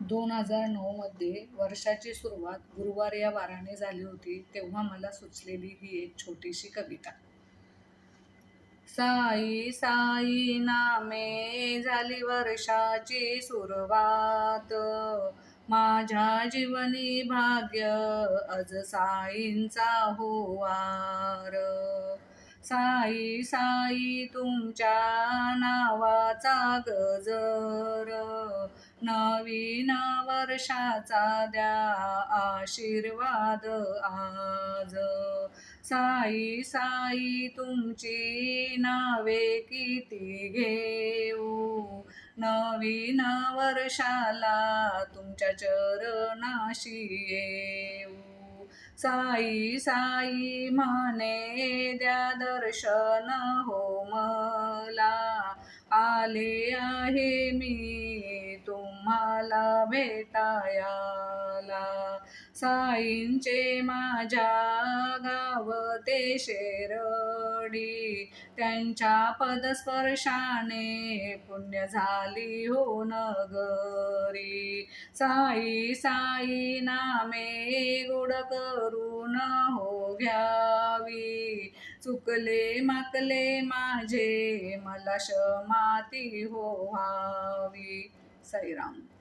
दोन हजार नऊमध्ये वर्षाची सुरुवात गुरुवार या वाराने झाली होती तेव्हा मला सुचलेली ही एक छोटीशी कविता. साई साई नामे झाली वर्षाची सुरुवात. माझ्या जीवनी भाग्य अज साईंचा होवार. साई साई तुमच्या नावाचा गजर. नवीन वर्षाचा द्या आशीर्वाद आज. साई साई तुमची नावे किती घेऊ? नवीन वर्षाला तुमच्या चरणाशी येऊ. साई साई म्हणे द्या दर्शन हो मला. आले आहे मी तुम्हाला भेटायाला. साईंचे माझ्या गावते शेरडी. त्यांच्या पदस्पर्शाने पुण्य झाली हो नगरी साई साई नामे गोड करून हो घ्यावी. चुकले माकले माझे मला क्षमाती हो व्हावी. साईराम.